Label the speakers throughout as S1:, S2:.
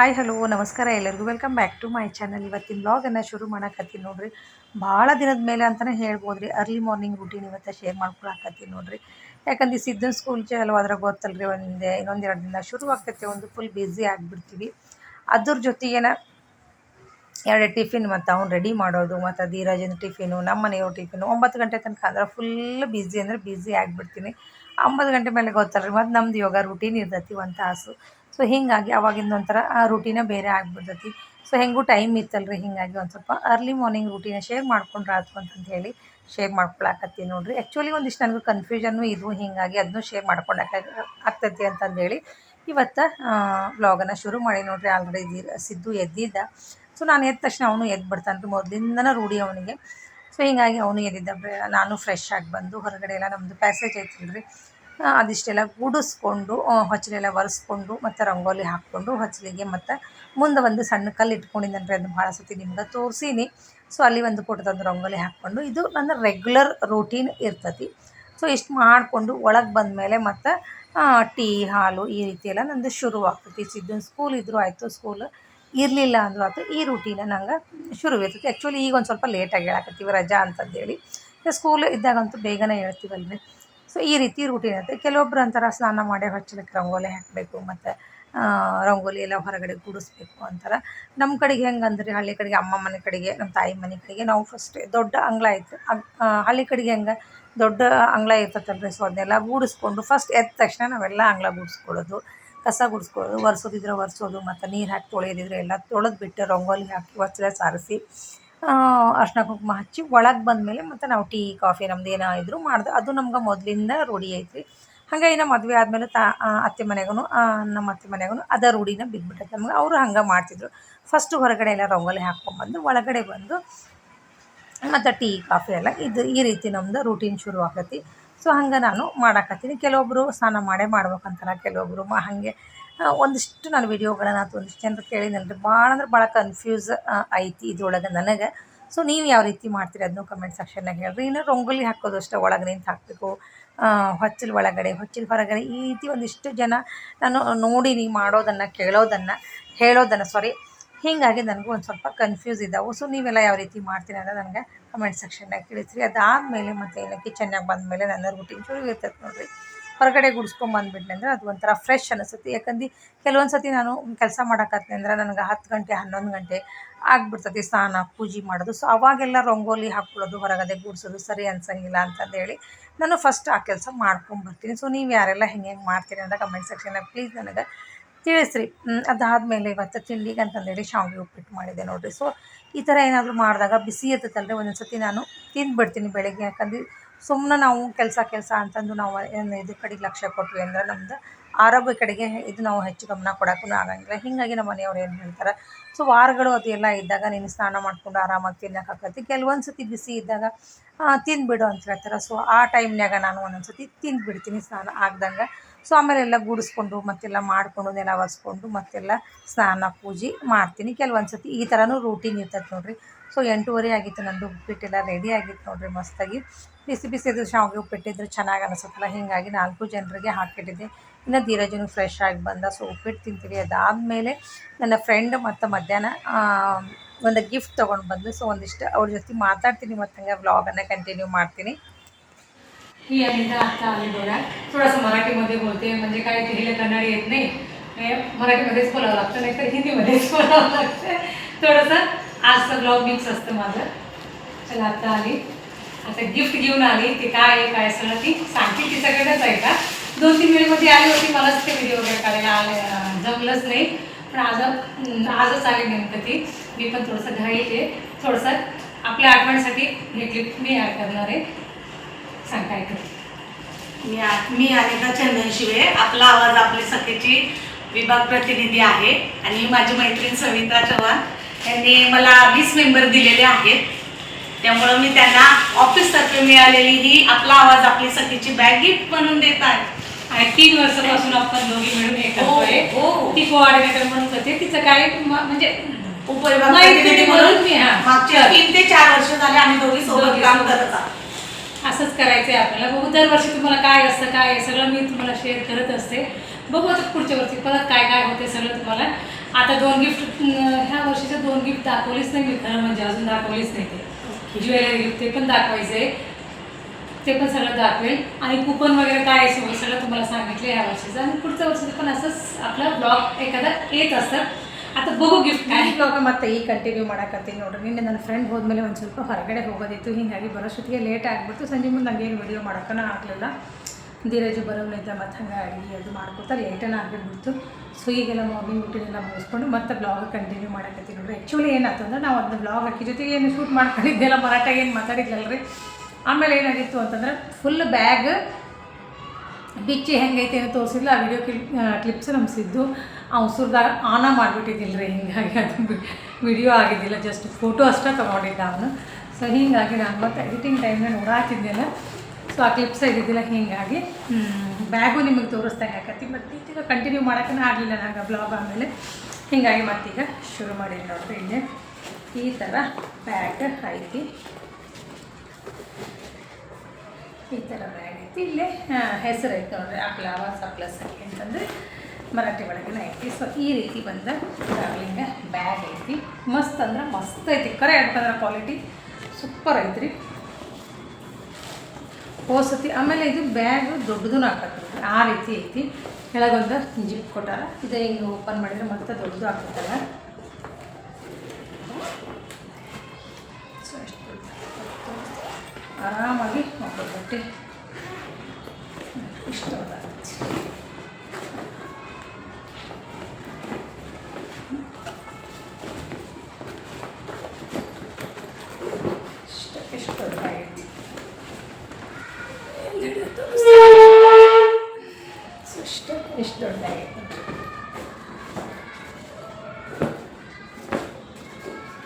S1: Hi, hello, ನಮಸ್ಕಾರ ಎಲ್ಲರಿಗೂ. Welcome back to my channel ಇವತ್ತಿನ ಬ್ಲಾಗನ್ನು ಶುರು ಮಾಡಕ್ಕತ್ತೀನಿ ನೋಡ್ರಿ. ಭಾಳ ದಿನದ ಮೇಲೆ ಅಂತಲೇ ಹೇಳ್ಬೋದು ರೀ ಅರ್ಲಿ ಮಾರ್ನಿಂಗ್ ರುಟೀನ್ ಇವತ್ತು ಶೇರ್ ಮಾಡ್ಕೊಳಕತ್ತೀನಿ ನೋಡ್ರಿ. ಯಾಕಂದ್ರೆ ಈ ಸಿದ್ದನ್ ಸ್ಕೂಲ್ ಚಲೋ ಅದ್ರ ಗೊತ್ತಲ್ರಿ, ಒಂದು ಇನ್ನೊಂದು ಎರಡು ದಿನ ಶುರು ಆಗ್ತೈತೆ, ಒಂದು ಫುಲ್ ಬ್ಯುಸಿ ಆಗಿಬಿಡ್ತೀವಿ. ಅದ್ರ ಜೊತೆಗೇನ ಎರಡು ಟಿಫಿನ್ ಮತ್ತು ಅವ್ನು ರೆಡಿ ಮಾಡೋದು, ಮತ್ತು ಧೀರಾಜನ ಟಿಫಿನು ನಮ್ಮ ಮನೆಯವ್ರ ಟಿಫಿನು ಒಂಬತ್ತು ಗಂಟೆ ತನಕ ಅಂದ್ರೆ ಫುಲ್ ಬ್ಯುಸಿ ಅಂದರೆ ಬ್ಯುಸಿ ಆಗಿಬಿಡ್ತೀನಿ. ಒಂಬತ್ತು ಗಂಟೆ ಮೇಲೆ ಗೊತ್ತಲ್ಲ ರೀ ಮತ್ತು ನಮ್ದು ಯೋಗ ರೂಟೀನ್ ಇರ್ತೈತಿ ಒಂದು ತಾಸು. ಸೊ ಹೀಗಾಗಿ ಅವಾಗಿಂದ ಒಂಥರ ಆ ರೂಟೀನೇ ಬೇರೆ ಆಗಿಬಿಡ್ತೈತಿ. ಸೊ ಹೆಂಗೂ ಟೈಮ್ ಇತ್ತಲ್ರಿ ಹೀಗಾಗಿ ಒಂದು ಸ್ವಲ್ಪ ಅರ್ಲಿ ಮಾರ್ನಿಂಗ್ ರೂಟೀನ ಶೇರ್ ಮಾಡ್ಕೊಂಡ್ರೆ ಆಯ್ತು ಅಂತಂದು ಹೇಳಿ ಶೇರ್ ಮಾಡ್ಕೊಳಕತ್ತೀನಿ ನೋಡಿರಿ. ಆ್ಯಕ್ಚುಲಿ ಒಂದಿಷ್ಟು ನನಗೂ ಕನ್ಫ್ಯೂಷನ್ನು ಇದು ಹೀಗಾಗಿ ಅದನ್ನು ಶೇರ್ ಮಾಡ್ಕೊಳಕ್ಕೆ ಆಗ್ತೈತಿ ಅಂತಂದೇಳಿ ಇವತ್ತು ವ್ಲಾಗನ್ನು ಶುರು ಮಾಡಿ ನೋಡ್ರಿ. ಆಲ್ರೆಡಿ ಸಿದ್ದು ಎದ್ದಿದ್ದ. ಸೊ ನಾನು ಎದ್ದ ತಕ್ಷಣ ಅವನು ಎದ್ದು ಬಿಡ್ತಾನೆ ಮೊದಲಿಂದನೇ ರೂಢಿ ಅವನಿಗೆ. ಸೊ ಹೀಗಾಗಿ ಅವನು ಎದ್ದಿದ್ದ ನಾನು ಫ್ರೆಶ್ ಆಗಿ ಬಂದು ಹೊರಗಡೆ ಎಲ್ಲ ನಮ್ಮದು ಪ್ಯಾಸೇಜ್ ಐತಿಲ್ರಿ. ಅದಿಷ್ಟೆಲ್ಲ ಗುಡಿಸ್ಕೊಂಡು ಹೊಚ್ಚಲೆಲ್ಲ ಒರೆಸ್ಕೊಂಡು, ಮತ್ತು ರಂಗೋಲಿ ಹಾಕ್ಕೊಂಡು ಹೊಚ್ಚಲಿಗೆ ಮತ್ತು ಮುಂದೆ ಒಂದು ಸಣ್ಣ ಕಲ್ಲು ಇಟ್ಕೊಂಡಿದ್ದೇನೆ ಅದನ್ನ ಭಾಳ ಸತಿ ನಿಮ್ಗೆ ತೋರಿಸೀನಿ. ಸೊ ಅಲ್ಲಿ ಒಂದು ಪುಟ್ಟದೊಂದು ರಂಗೋಲಿ ಹಾಕ್ಕೊಂಡು, ಇದು ನನ್ನ ರೆಗ್ಯುಲರ್ ರೂಟೀನ್ ಇರ್ತತಿ. ಸೊ ಇಷ್ಟು ಮಾಡಿಕೊಂಡು ಒಳಗೆ ಬಂದಮೇಲೆ ಮತ್ತು ಟೀ, ಹಾಲು ಈ ರೀತಿ ಎಲ್ಲ ನಂದು ಶುರು ಆಗ್ತೈತಿ ಸ್ಕೂಲ್ ಇದ್ದರೂ ಆಯಿತು ಸ್ಕೂಲ್ ಇರಲಿಲ್ಲ ಅಂದರೂ ಆಯ್ತು, ಈ ರೂಟೀನ ನಂಗೆ ಶುರು ಇರ್ತೈತಿ ಆ್ಯಕ್ಚುಲಿ ಈಗ ಒಂದು ಸ್ವಲ್ಪ ಲೇಟಾಗಿ ಹೇಳಕತ್ತೀವಿ ರಜಾ ಅಂತಂದೇಳಿ. ಸ್ಕೂಲ್ ಇದ್ದಾಗಂತೂ ಬೇಗನೆ ಹೇಳ್ತೀವಲ್ರಿ. ಸೊ ಈ ರೀತಿ ರೂಟೀನ್ ಇರುತ್ತೆ. ಕೆಲವೊಬ್ರು ಅಂತಾರೆ ಸ್ನಾನ ಮಾಡಿ ಹೊಚ್ಚಲಿಕ್ಕೆ ರಂಗೋಲಿ ಹಾಕಬೇಕು, ಮತ್ತು ರಂಗೋಲಿ ಎಲ್ಲ ಹೊರಗಡೆ ಗುಡಿಸ್ಬೇಕು ಅಂತಾರೆ ನಮ್ಮ ಕಡೆಗೆ ಹೆಂಗೆ ಅಂದ್ರೆ ಹಳ್ಳಿ ಕಡೆಗೆ ಅಮ್ಮ ಮನೆ ಕಡೆಗೆ ನಮ್ಮ ತಾಯಿ ಮನೆ ಕಡೆಗೆ ನಾವು ಫಸ್ಟ್ ದೊಡ್ಡ ಅಂಗಳ ಇತ್ತು. ಹಳ್ಳಿ ಕಡೆಗೆ ಹೆಂಗೆ ದೊಡ್ಡ ಅಂಗಳ ಇರ್ತೈತಲ್ರಿ ಸೊ ಅದನ್ನೆಲ್ಲ ಗೂಡಿಸ್ಕೊಂಡು ಫಸ್ಟ್ ಎದ್ದ ತಕ್ಷಣ ನಾವೆಲ್ಲ ಅಂಗಳ ಗುಡಿಸ್ಕೊಳ್ಳೋದು, ಕಸ ಗುಡಿಸ್ಕೊಳ್ಳೋದು, ಒರೆಸೋದಿದ್ರೆ ಒರೆಸೋದು, ಮತ್ತು ನೀರು ಹಾಕಿ ತೊಳೆಯೋದಿದ್ರೆ ಎಲ್ಲ ತೊಳೆದು ಬಿಟ್ಟು ರಂಗೋಲಿ ಹಾಕಿ ಹೊಚ್ಚಲ ಸಾರಿಸಿ ಅರ್ಶಿನ ಕುಂಕುಮ ಹಚ್ಚಿ ಒಳಗೆ ಬಂದಮೇಲೆ ಮತ್ತು ನಾವು ಟೀ, ಕಾಫಿ ನಮ್ದು ಏನೋ ಇದ್ದರೂ ಮಾಡ್ದೆ. ಅದು ನಮ್ಗೆ ಮೊದಲಿಂದ ರೂಢಿ ಐತ್ರಿ. ಹಾಗಾಗಿ ನಮ್ಮ ಮದುವೆ ಆದಮೇಲೆ ತಾ ಅತ್ತೆ ಮನೆಗೂ ನಮ್ಮ ಅತ್ತೆ ಮನೆಗೂ ಅದ ರೂಢಿನ ಬಿದ್ದುಬಿಟ್ಟೈತೆ ನಮ್ಗೆ ಅವರು ಹಂಗೆ ಮಾಡ್ತಿದ್ರು. ಫಸ್ಟು ಹೊರಗಡೆ ಎಲ್ಲ ರಂಗೋಲಿ ಹಾಕ್ಕೊಂಬಂದು ಒಳಗಡೆ ಬಂದು ಮತ್ತು ಟೀ, ಕಾಫಿ ಎಲ್ಲ ಇದು ಈ ರೀತಿ ನಮ್ದು ರೂಟೀನ್ ಶುರು ಆಕತಿ ಸೊ ಹಂಗೆ ನಾನು ಮಾಡಾಕತ್ತೀನಿ. ಕೆಲವೊಬ್ಬರು ಸ್ನಾನ ಮಾಡೇ ಮಾಡ್ಬೇಕಂತಾರೆ ಕೆಲವೊಬ್ಬರು ಮ ಹಾಗೆ ಒಂದಿಷ್ಟು ನಾನು ವಿಡಿಯೋಗಳನ್ನ ಅಥವಾ ಒಂದಿಷ್ಟು ಜನರು ಕೇಳಿನಲ್ರಿ ಭಾಳ ಅಂದ್ರೆ ಭಾಳ ಕನ್ಫ್ಯೂಸ್ ಐತಿ ಇದ್ರೊಳಗೆ ನನಗೆ. ಸೊ ನೀವು ಯಾವ ರೀತಿ ಮಾಡ್ತೀರಿ ಅದನ್ನು ಕಮೆಂಟ್ ಸೆಕ್ಷನ್ನಾಗ ಹೇಳ್ರಿ. ಇನ್ನು ರಂಗೋಲಿ ಹಾಕೋದು ಅಷ್ಟೇ, ಒಳಗೆ ನಿಂತು ಹಾಕಬೇಕು. ಹೊಚ್ಚಲು ಒಳಗಡೆ, ಹೊಚ್ಚಲು ಹೊರಗಡೆ ಈ ರೀತಿ ಒಂದಿಷ್ಟು ಜನ ನಾನು ನೋಡೀನಿ, ಮಾಡೋದನ್ನು, ಕೇಳೋದನ್ನು, ಹೇಳೋದನ್ನು ಸಾರಿ ಹೀಗಾಗಿ ನನಗೂ ಒಂದು ಸ್ವಲ್ಪ ಕನ್ಫ್ಯೂಸ್ ಇದ್ದಾವೆ. ಸೊ ನೀವೆಲ್ಲ ಯಾವ ರೀತಿ ಮಾಡ್ತೀನಿ ಅಂತ ನನಗೆ ಕಮೆಂಟ್ ಸೆಕ್ಷನ್ನಾಗ ತಿಳಿಸ್ರಿ. ಅದಾದಮೇಲೆ ಮತ್ತೆ ಏನು ಕಿಚನ್ನಾಗ ಬಂದಮೇಲೆ ನನ್ನ ರೂಟೀನ್ ಶುರು ಇರ್ತೈತೆ ನೋಡಿರಿ. ಹೊರಗಡೆ ಗುಡಿಸ್ಕೊಂಬಂದ್ಬಿಟ್ನೆ ಅಂದರೆ ಅದು ಒಂಥರ ಫ್ರೆಶ್ ಅನಿಸುತ್ತೆ. ಯಾಕಂದ್ರೆ ಕೆಲವೊಂದು ಸತಿ ನಾನು ಕೆಲಸ ಮಾಡಕತ್ತೀನಿ ಅಂದ್ರೆ ನನಗೆ ಹತ್ತು ಗಂಟೆ, ಹನ್ನೊಂದು ಗಂಟೆ ಆಗ್ಬಿಡ್ತೈತಿ ಸ್ನಾನ, ಪೂಜೆ ಮಾಡೋದು. ಸೊ ಅವಾಗೆಲ್ಲ ರಂಗೋಲಿ ಹಾಕ್ಕೊಳ್ಳೋದು, ಹೊರಗಡೆ ಗುಡಿಸೋದು ಸರಿ ಅನ್ಸಂಗಿಲ್ಲ ಅಂತಂದೇಳಿ ನಾನು ಫಸ್ಟ್ ಆ ಕೆಲಸ ಮಾಡ್ಕೊಂಬರ್ತೀನಿ ಸೊ ನೀವು ಯಾರೆಲ್ಲ ಹೆಂಗೆ ಹೆಂಗೆ ಮಾಡ್ತೀರಿ ಅಂತ ಕಮೆಂಟ್ ಸೆಕ್ಷನ್ನಾಗ ಪ್ಲೀಸ್ ನನಗೆ ತಿಳಿಸ್ರಿ. ಅದಾದ್ಮೇಲೆ ಇವತ್ತು ತಿಂಡಿಗೆ ಅಂತಂದೇಳಿ ಶಾವಿಗೆ ಉಪ್ಪಿಟ್ಟು ಮಾಡಿದೆ ನೋಡಿರಿ. ಸೊ ಈ ಥರ ಏನಾದರೂ ಮಾಡಿದಾಗ ಬಿಸಿ ಇರ್ತೈತಲ್ರಿ ಒಂದೊಂದು ಸತಿ ನಾನು ತಿಂದುಬಿಡ್ತೀನಿ ಬೆಳಗ್ಗೆ. ಯಾಕಂದ್ರೆ ಸುಮ್ಮನೆ ನಾವು ಕೆಲಸ ಕೆಲಸ ಅಂತಂದು ನಾವು ಏನು ಇದ್ರ ಕಡೆಗೆ ಲಕ್ಷ್ಯ ಕೊಟ್ವಿ ಅಂದ್ರೆ ನಮ್ದು ಆರೋಗ್ಯ ಕಡೆಗೆ ಇದು ನಾವು ಹೆಚ್ಚು ಗಮನ ಕೊಡೋಕ್ಕೂ ಆಗಂಗಿಲ್ಲ. ಹೀಗಾಗಿ ನಮ್ಮ ಮನೆಯವ್ರು ಏನು ಹೇಳ್ತಾರೆ ಸೊ ವಾರಗಳು ಅದು ಎಲ್ಲ ಇದ್ದಾಗ ನೀನು ಸ್ನಾನ ಮಾಡಿಕೊಂಡು ಆರಾಮಾಗಿ ತಿನ್ನೋಕ್ಕಾಗತ್ತೆ ಕೆಲವೊಂದು ಸತಿ ಬಿಸಿ ಇದ್ದಾಗ ತಿಂದ್ಬಿಡು ಅಂತ ಹೇಳ್ತಾರೆ. ಸೊ ಆ ಟೈಮ್ನಾಗ ನಾನು ಒಂದೊಂದು ಸತಿ ತಿಂದುಬಿಡ್ತೀನಿ ಸ್ನಾನ ಆಗ್ದಂಗೆ. ಸೊ ಆಮೇಲೆ ಎಲ್ಲ ಗುಡಿಸ್ಕೊಂಡು, ಮತ್ತೆಲ್ಲ ಮಾಡಿಕೊಂಡು, ನೆಲ ಒರೆಸ್ಕೊಂಡು, ಮತ್ತೆಲ್ಲ ಸ್ನಾನ, ಪೂಜೆ ಮಾಡ್ತೀನಿ. ಕೆಲವೊಂದು ಸತಿ ಈ ಥರನೂ ರೂಟೀನ್ ಇರ್ತೈತೆ ನೋಡಿರಿ. ಸೊ ಎಂಟೂವರೆ ಆಗಿತ್ತು, ನಂದು ಉಪ್ಪಿಟ್ಟೆಲ್ಲ ರೆಡಿ ಆಗಿತ್ತು ನೋಡಿರಿ ಮಸ್ತಾಗಿ. ಬಿಸಿ ಬಿಸಿ ಬಿಸಿದು ಶಾವಿಗೆ ಉಪ್ಪಿಟ್ಟಿದ್ರೆ ಚೆನ್ನಾಗಿ ಅನಿಸುತ್ತಲ್ಲ, ಹೀಗಾಗಿ ನಾಲ್ಕು ಜನರಿಗೆ ಹಾಕಿಟ್ಟಿದ್ದೆ. ಇನ್ನು ಧೀರಜನು ಫ್ರೆಶ್ ಆಗಿ ಬಂದ, ಸೊ ಉಪ್ಪಿಟ್ಟು ತಿಂತೀವಿ ಅದಾದಮೇಲೆ ನನ್ನ ಫ್ರೆಂಡ್ ಮತ್ತು ಮಧ್ಯಾಹ್ನ ಒಂದು ಗಿಫ್ಟ್ ತೊಗೊಂಡು ಬಂದು ಸೊ ಒಂದಿಷ್ಟು ಅವ್ರ ಜೊತೆ ಮಾತಾಡ್ತೀನಿ ಮತ್ತು ಹಂಗೆ ವ್ಲಾಗನ್ನು ಕಂಟಿನ್ಯೂ ಮಾಡ್ತೀನಿ.
S2: ही अनिता आता आली बघा थोडंसं मराठीमध्ये बोलते म्हणजे काय ते कन्नड येत नाही. मराठीमध्येच बोलावं लागतं नाहीतर हिंदीमध्येच बोलावं लागतं. थोडंसं आजचं ब्लॉग मिक्स असतं माझं. चला आत्ता आली. आता गिफ्ट घेऊन आली. ते काय आहे काय सगळं ती सांगते तिच्याकडेच आहे का? दोन तीन वेळेमध्ये आली होती मलाच ते व्हिडिओ वगैरे काढायला आले जमलंच नाही. पण आज आजच आली नेमकं ती. मी पण थोडंसं घाईत आहे. थोडंसं आपल्या आठवणीसाठी हे क्लिप मी ॲड करणार आहे. सांग काय करते
S3: मी अनिता चंदन शिवे आपला आवाज आपली सखेची विभाग प्रतिनिधी आहे आणि माझी मैत्रीण सविता चव्हाण यांनी मला वीस मेंबर दिलेले आहेत. त्यामुळं मी त्यांना ऑफिसतर्फे मिळालेली ही आपला आवाज आपली सखीची बॅग गिफ्ट म्हणून देत आहे.
S2: आणि तीन वर्षापासून आपण दोघी मिळून हे करतोय.
S3: हो, हो.
S2: ती कोऑर्डिनेटर म्हणून करते. तिचं काय म्हणजे म्हणून मी हा.
S3: मागच्या तीन ते चार वर्ष झाले आम्ही दोघी सोबत काम. करत आहोत.
S2: असंच करायचंय आपल्याला. बघू दरवर्षी तुम्हाला काय असतं काय आहे सगळं मी तुम्हाला शेअर करत असते. बघू आता पुढच्या वर्षी परत काय काय होते सगळं तुम्हाला. आता दोन गिफ्ट ह्या वर्षीच्या दोन गिफ्ट दाखवलीच नाही मी खरं म्हणजे अजून दाखवलीच नाही ते. ज्वेलरी गिफ्ट ते पण दाखवायचं आहे ते पण सगळं दाखवेल. आणि कुपन वगैरे काय आहे सगळं सगळं तुम्हाला सांगितलं या वर्षीचं. आणि पुढच्या वर्षीचं पण असंच आपला ब्लॉग एखादा येत असतात ಅಥವಾ ಬೋಗು ಗಿಫ್ಟ್
S1: ಇವಾಗ ಮತ್ತೆ ಈ ಕಂಟಿನ್ಯೂ ಮಾಡಕತ್ತೀನಿ ನೋಡ್ರಿ. ನಿನ್ನೆ ನನ್ನ ಫ್ರೆಂಡ್ ಹೋದ್ಮೇಲೆ ಒಂದು ಸ್ವಲ್ಪ ಹೊರಗಡೆ ಹೋಗೋದಿತ್ತು. ಹಿಂಗಾಗಿ ಬರೋಷ್ಟೊತ್ತಿಗೆ ಲೇಟ್ ಆಗಿಬಿಡ್ತು. ಸಂಜೆ ಮುಂದೆ ಹಂಗೇನು ವಿಡಿಯೋ ಮಾಡೋಕ್ಕೂ ಆಗಲಿಲ್ಲ. ಧೀರಜು ಬರೋಲಿದ್ದ ಮತ್ತು ಅಡಿಗೆ ಅದು ಮಾಡ್ಕೊತಾ ಲೇಟನ ಆಗಿಬಿಡ್ತು. ಸೊ ಈಗೆಲ್ಲ ಮಾರ್ನಿಂಗ್ ಊಟಿನೆಲ್ಲ ಮುಗಿಸ್ಕೊಂಡು ಮತ್ತೆ ಬ್ಲಾಗ್ ಕಂಟಿನ್ಯೂ ಮಾಡಕತ್ತೀನಿ ನೋಡ್ರಿ. ಆ್ಯಕ್ಚುಲಿ ಏನಾಯ್ತು ಅಂದ್ರೆ ನಾವು ಅದನ್ನ ಬ್ಲಾಗ್ ಹಾಕಿ ಜೊತೆಗೆ ಏನು ಶೂಟ್ ಮಾಡ್ಕೊಂಡಿದ್ದೆಲ್ಲ ಮರಾಠಾಗ ಏನು ಮಾತಾಡಿದ್ಲಲ್ರಿ ಆಮೇಲೆ ಏನಾಗಿತ್ತು ಅಂತಂದ್ರೆ ಫುಲ್ ಬ್ಯಾಗ್ ಬಿಚ್ಚಿ ಹೆಂಗೈತೆ ಅಂತ ತೋರಿಸಿಲ್ಲ. ಆ ವಿಡಿಯೋ ಕ್ಲಿಪ್ ಕ್ಲಿಪ್ಸ್ ನಮ್ಸಿದ್ದು. ಅವಸರದಾಗ ಆನ ಮಾಡಿಬಿಟ್ಟಿದ್ದಿಲ್ಲ ರೀ ಹಿಂಗಾಗಿ ಅದು ವಿಡಿಯೋ ಆಗಿದ್ದಿಲ್ಲ ಜಸ್ಟ್ ಫೋಟೋ ಅಷ್ಟೇ ತೊಗೊಂಡಿದ್ದ ಅವನು. ಸೊ ಹೀಗಾಗಿ ನಾನು ಮತ್ತೆ ಎಡಿಟಿಂಗ್ ಟೈಮ್ನ ನೋಡಾತಿದ್ದಿಲ್ಲ ಸೊ ಆ ಕ್ಲಿಪ್ಸ್ ಇದ್ದಿದ್ದಿಲ್ಲ, ಹೀಗಾಗಿ. ಬ್ಯಾಗು ನಿಮಗೆ ತೋರಿಸ್ದಂಗೆ ಆಕತಿ ಮತ್ತು ಈಗ ಕಂಟಿನ್ಯೂ ಮಾಡೋಕ್ಕೇ ಆಗಲಿಲ್ಲ ನಂಗೆ ಬ್ಲಾಗ್ ಆಮೇಲೆ ಹೀಗಾಗಿ ಮತ್ತೀಗ ಶುರು ಮಾಡಿಲ್ಲ ನೋಡ್ರಿ ಇಲ್ಲಿ. ಈ ಥರ ಬ್ಯಾಗ್ ಐತಿ. ಈ ಥರ ಬ್ಯಾಗ್ ಐತಿ. ಇಲ್ಲೇ ಹೆಸರು ಐತೆ ನೋಡ್ರಿ, ಆ ಸಪ್ಲ ಸಖಿ ಅಂತಂದ್ರೆ. ಮರಾಠಿ ಒಳಗಿನ ಐತಿ. ಸೊ ಈ ರೀತಿ ಬಂದ ಟ್ರಾವೆಲಿಂಗ್ ಬ್ಯಾಗ್ ಐತಿ. ಮಸ್ತ್ ಅಂದ್ರೆ ಮಸ್ತ್ ಐತಿ. ಕರೆ ಹೇಳ್ಬೇಕಂದ್ರೆ ಕ್ವಾಲಿಟಿ ಸೂಪರ್ ಐತ್ರಿ. ಹೋಸತಿ. ಆಮೇಲೆ ಇದು ಬ್ಯಾಗ್ ದೊಡ್ಡದು ಹಾಕತ್ತೆ ಆ ರೀತಿ ಐತಿ. ಕೆಳಗೊಂದು ಜಿಪ್ ಕೊಟ್ಟಾರ. ಇದು ಹಿಂಗೆ ಓಪನ್ ಮಾಡಿದ್ರೆ ಮತ್ತೆ ದೊಡ್ಡದು ಹಾಕತ್ತಲ್ಲ. ಆರಾಮಾಗಿ ಬಟ್ಟೆ ಇಷ್ಟು ದೊಡ್ಡದಾಗುತ್ತೆ ಇಷ್ಟು ಎಷ್ಟು ದೊಡ್ಡದಾಗೈತಿ ಎಲ್ಲಿ ಹಿಡಿದು ತೋರಿಸ್ತೀನಿ. ಸೊ ಇಷ್ಟು ಎಷ್ಟು ದೊಡ್ಡದಾಗೈತಿ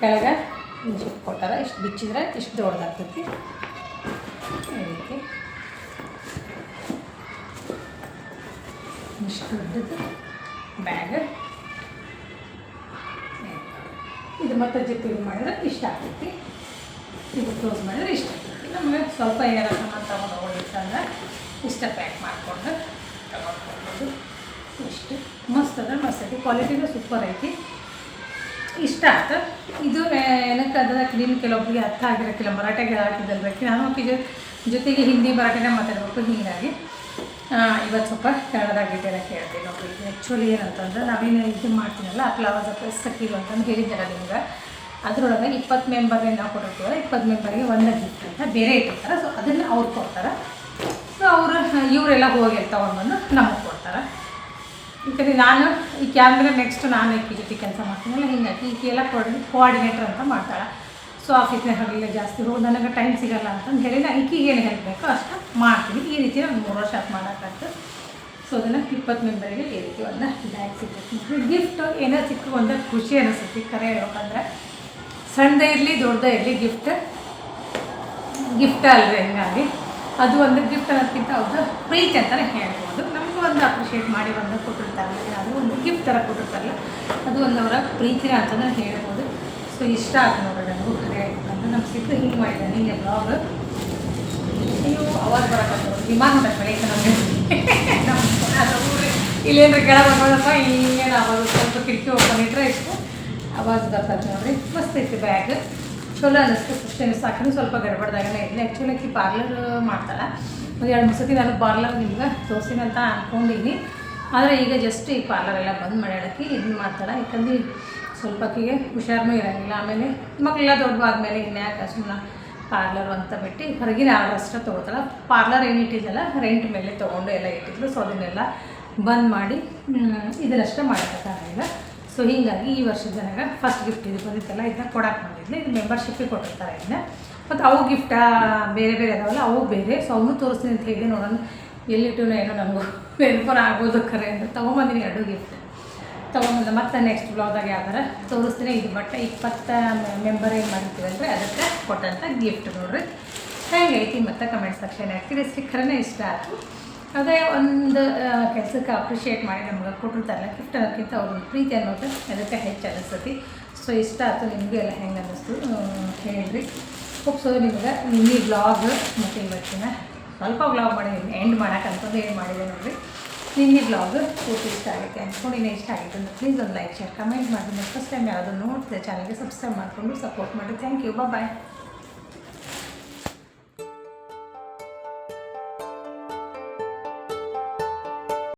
S1: ಕೆಳಗೆ ಜಿಪ್ ಕೊಟ್ಟಾರ ಇಷ್ಟು ಬಿಚ್ಚಿದ್ರೆ ಇಷ್ಟು ದೊಡ್ಡದಾಗ್ತೈತಿ ಇಷ್ಟು ದೊಡ್ಡದು ಬ್ಯಾಗ್ ಇದು ಮತ್ತೆ ಜಿಪ್ ಮಾಡಿದ್ರೆ ಇಷ್ಟ ಆಗ್ತೈತಿ ಇದು ಕ್ಲೋಸ್ ಮಾಡಿದ್ರೆ ಇಷ್ಟ ನಮಗೆ ಸ್ವಲ್ಪ ಏನಾರ ಸಾಮಾನು ತೊಗೊಂಡು ಹೋಗಿತ್ತಂದ್ರೆ ಇಷ್ಟ ಪ್ಯಾಕ್ ಮಾಡಿಕೊಂಡು ತಗೊಂಡು ಇಷ್ಟು. ಮಸ್ತ್ ಅದ ಮಸ್ತ್ ಐತಿ. ಕ್ವಾಲಿಟಿನೂ ಸೂಪರ್ ಐತಿ. ಇಷ್ಟ ಆಯ್ತು ಇದು ಏನಕ್ಕೆ ಅದರ ಕ್ಲೀನ್ ಕೆಲವೊಬ್ಬರಿಗೆ ಅರ್ಥ ಆಗಿರೋಕ್ಕಿಲ್ಲ, ಮರಾಠಿಗೆ ಹಾಕಿದ್ದಲ್ಬೇಕು ನಾನು ಇದು ಜೊತೆಗೆ ಹಿಂದಿ, ಮರಾಠಿನ ಮಾತಾಡಬೇಕು ಹೀಗಾಗಿ. ಇವತ್ತು ಸ್ವಲ್ಪ ಕನ್ನಡದಾಗ ಡೀಟೇಲ್ ಹೇಳ್ತೀನಿ ಆ್ಯಕ್ಚುಲಿ ಏನಂತಂದ್ರೆ ನಾವೇನು ಇದು ಮಾಡ್ತೀನಲ್ಲ ಫ್ಲವರ್ಸ್ ಪ್ಲಸ್ ಸಕ್ಕಿರು ಅಂತಂದು ಹೇಳಿದ್ದೆಲ್ಲ ನಿಮ್ಗೆ. ಅದರೊಳಗೆ ಇಪ್ಪತ್ತು ಮೆಂಬರ್ಗೆ ನಾವು ಕೊಟ್ಟಿರ್ತೀವಲ್ಲ, ಇಪ್ಪತ್ತು ಮೆಂಬರ್ಗೆ ಒಂದು ಗಿಫ್ಟ್ ಅಂತ ಬೇರೆ ಇಟ್ಟಿರ್ತಾರೆ. ಸೊ ಅದನ್ನು ಅವ್ರು ಕೊಡ್ತಾರೆ. ಸೊ ಅವರು, ಇವರೆಲ್ಲ ಹೋಗಿ ತೊಗೊಂಡ್ಬಂದು ನಮಗೆ ಕೊಡ್ತಾರೆ. ಯಾಕಂದರೆ ನಾನು ಈ ಕ್ಯಾಮ್ರ ನೆಕ್ಸ್ಟ್ ನಾನು ಈಕೆ ಜೊತೆ ಕೆಲಸ ಮಾಡ್ತೀನಲ್ಲ ಹಿಂಗಾಗಿ ಈಕೆ ಎಲ್ಲ ಕೋಆರ್ಡಿನೇಟ್ರ್ ಕೋಆರ್ಡಿನೇಟರ್ ಅಂತ ಮಾಡ್ತಾಳೆ. ಸೊ ಆಫೀಸ್ನಾಗ ಹಗಲಿಲ್ಲ ಜಾಸ್ತಿ ಹೋಗಿ ನನಗೆ ಟೈಮ್ ಸಿಗಲ್ಲ ಅಂತಂದು ಹೇಳಿ ನಾನು ಈಕೆಗೆ ಏನು ಹೆಲ್ಪ್ ಅಷ್ಟು ಮಾಡ್ತೀನಿ. ಈ ರೀತಿ ನಾನು ಮೂರು ವರ್ಷ ಆತು ಮಾಡೋಕ್ಕಾಗ್ತದೆ. ಸೊ ಅದನ್ನು ಇಪ್ಪತ್ತು ಮೆಂಬರಿಗೆ ಈ ರೀತಿ ಒಂದು ಬ್ಯಾಗ್ ಸಿಗ್ತೈತಿ. ಗಿಫ್ಟ್ ಏನೋ ಸಿಕ್ಕು ಒಂದು ಖುಷಿ ಅನಿಸುತ್ತೆ ಕರೆ ಹೇಳ್ಬೇಕಂದ್ರೆ ಸಣ್ಣದೇ ಇರಲಿ, ದೊಡ್ಡದೇ ಇರಲಿ ಗಿಫ್ಟ್ ಗಿಫ್ಟ್ ಅಲ್ರಿ ಹಿಂಗಾಗಿ. ಅದು ಒಂದು ಗಿಫ್ಟ್ ಅನ್ನೋದಕ್ಕಿಂತ ಅವ್ರದ್ದು ಪ್ರೀತಿ ಅಂತಲೇ ಹೇಳ್ಬೋದು. ನಮಗೂ ಒಂದು ಅಪ್ರಿಷಿಯೇಟ್ ಮಾಡಿ ಒಂದು ಕೊಟ್ಟಿರ್ತಾರಲ್ಲ ಅದು ಒಂದು ಗಿಫ್ಟ್ ಥರ ಕೊಟ್ಟಿರ್ತಾರಲ್ಲ ಅದು ಒಂದು ಅವರ ಪ್ರೀತಿನ ಅಂತಂದ್ರೆ ಹೇಳ್ಬೋದು. ಸೊ ಇಷ್ಟ ಆಯ್ತು ನೋಡ್ರಿ ನನಗೂ ಕರೆ ಅಂತ. ನಮ್ಮ ಸಿಕ್ಕು ಹಿಂಗೆ ಮಾಡಿದೆ ನಿಮಗೆ ಬ್ಲಾಗ್ ನೀವು ಅವಾಗ ಬರೋಕ್ಕೆ ವಿಮಾನ ಬೆಳಗ್ಗೆ ನಮಗೆ. ಇಲ್ಲೇನ್ರಿ ಕೆಳಗೆ ಬಂದೋದಪ್ಪ ಹಿಂಗೇನು ನಾವು ಸ್ವಲ್ಪ ಕಿಟಕಿ ಓಪನ್ ಇಟ್ಟರೆ ಇಷ್ಟು. ಅವಾಜ್ ಬರ್ತದೆ ನೋಡ್ರಿ. ಮಸ್ತ್ ಐತಿ ಬ್ಯಾಗ್ ಚಲೋ ಅನಿಸ್ತು. ಫಸ್ಟ್ ಟೈಮ್ ಸಾಕು ಸ್ವಲ್ಪ ಗಡ್ಬಡ್ದಾಗನೇ ಇಲ್ಲ ಆ್ಯಕ್ಚುಲಿ ಆಕಿ ಪಾರ್ಲರ್ ಮಾಡ್ತಾಳೆ ಒಂದು ಎರಡು ಮೂರು ಸತಿ ನಾನು ಪಾರ್ಲರ್ ನಿಮ್ಗೆ ತೋರಿಸಿನಂತ ಅಂದ್ಕೊಂಡಿನಿ ಆದರೆ ಈಗ ಜಸ್ಟ್ ಈ ಪಾರ್ಲರ್ ಎಲ್ಲ ಬಂದ್ ಮಾಡ್ಯಾಳಕ್ಕೆ ಇದನ್ನ ಮಾಡ್ತಾಳೆ. ಯಾಕಂದ್ರೆ ಸ್ವಲ್ಪ ಆಕಿಗೆ ಹುಷಾರನೂ ಇರೋಂಗಿಲ್ಲ. ಆಮೇಲೆ ಮಕ್ಕಳೆಲ್ಲ ದೊಡ್ಡವಾದ್ಮೇಲೆ ಇನ್ಯಾಕೆ ಸುಮ್ಮನೆ ಪಾರ್ಲರ್ ಅಂತ ಬಿಟ್ಟು ಹೊರಗಿನ ಆರ್ಡರ್ ಅಷ್ಟೇ ತೊಗೋತಾಳೆ. ಪಾರ್ಲರ್ ಏನು ಇಟ್ಟಿದ್ದಲ್ಲ ರೆಂಟ್ ಮೇಲೆ ತೊಗೊಂಡು ಎಲ್ಲ ಇಟ್ಟಿದ್ರು. ಸೊ ಅದನ್ನೆಲ್ಲ ಬಂದ್ ಮಾಡಿ ಇದನ್ನಷ್ಟೇ ಮಾಡೋಕ್ಕಾಗಿಲ್ಲ ಸೊ ಹೀಗಾಗಿ ಈ ವರ್ಷದ ಜನಗ ಫಸ್ಟ್ ಗಿಫ್ಟ್ ಇದು ಬಂದಿತ್ತಲ್ಲ, ಇದನ್ನ ಕೊಡಕ್ಕೆ ಬಂದಿದ್ದೆ ಇದು ಮೆಂಬರ್ಶಿಪ್ಪಿಗೆ ಕೊಟ್ಟಿರ್ತಾರೆ ಇದನ್ನ. ಮತ್ತು ಅವು ಗಿಫ್ಟ ಬೇರೆ ಬೇರೆ ಅದಾವಲ್ಲ, ಅವು ಬೇರೆ. ಸೊ ಅವನು ತೋರಿಸ್ತೀನಿ ಅಂತ ಹೇಳಿ ನೋಡೋಣ ಎಲ್ಲಿಟ್ಟು ಏನೋ ನನಗೂ ನೆನಪನ ಆಗೋದು ಖರೆ ಅಂತ ತೊಗೊಂಬಂದಿನಿ ಎರಡು ಗಿಫ್ಟ್ ತೊಗೊಂಬಂದ ಮತ್ತೆ ನೆಕ್ಸ್ಟ್ ಬ್ಲಾಗ್ದಾಗ ಯಾವ್ದಾರ ತೋರಿಸ್ತೀನಿ. ಇದು ಬಟ್ಟೆ ಇಪ್ಪತ್ತ ಮೆಂಬರ್ ಏನು ಮಾಡಿರ್ತೀವಿ ಅಂದರೆ ಅದಕ್ಕೆ ಕೊಟ್ಟಂಥ ಗಿಫ್ಟ್ ನೋಡ್ರಿ. ಐತಿ ಮತ್ತೆ ಕಮೆಂಟ್ ಸೆಕ್ಷನ್ ಹಾಕ್ತೀರಿ. ಖರೇನೆ ಇಷ್ಟ ಆಯ್ತು. ಅದೇ ಒಂದು ಕೆಲಸಕ್ಕೆ ಅಪ್ರಿಷಿಯೇಟ್ ಮಾಡಿ ನಮ್ಗೆ ಕೊಟ್ಟಿರ್ತಾರಲ್ಲ ಗಿಫ್ಟ್ ಅನ್ನೋಕ್ಕಿಂತ ಅವ್ರ ಪ್ರೀತಿ ಅನ್ನೋದು ಅದಕ್ಕೆ ಹೆಚ್ಚು ಅನಿಸ್ತತಿ. ಸೊ ಇಷ್ಟ ಆಯ್ತು ನಿಮಗೂ ಎಲ್ಲ ಹೆಂಗೆ ಅನ್ನಿಸ್ತು ಹೇಳ್ರಿ. ಹೋಪ್ ಸೊ ನಿಮ್ಗೆ ನಿನ್ನೆ ಬ್ಲಾಗ್ ಮತ್ತು ಇವತ್ತಿನ ಸ್ವಲ್ಪ ಬ್ಲಾಗ್ ಮಾಡಿದ್ದೀನಿ ಎಂಡ್ ಮಾಡೋಕೆ ಅಂತಂದು ಏನು ಮಾಡಿದೆ ನೋಡಿರಿ. ನಿನ್ನೆ ಬ್ಲಾಗ್ ಪೂರ್ತಿ ಇಷ್ಟ ಆಗುತ್ತೆ ಅಂದ್ಕೊಂಡಿನೇ ಇಷ್ಟ ಆಗಿತ್ತು ಅಂದರೆ ಪ್ಲೀಸ್ ಒಂದು ಲೈಕ್ ಶೇರ್ ಕಮೆಂಟ್ ಮಾಡಿ. ಫಸ್ಟ್ ಟೈಮ್ ಯಾವುದು ನೋಡ್ತಿದ್ದೆ ಚಾನಲ್ಗೆ ಸಬ್ಸ್ಕ್ರೈಬ್ ಮಾಡಿಕೊಂಡು ಸಪೋರ್ಟ್ ಮಾಡಿ. Thank you bye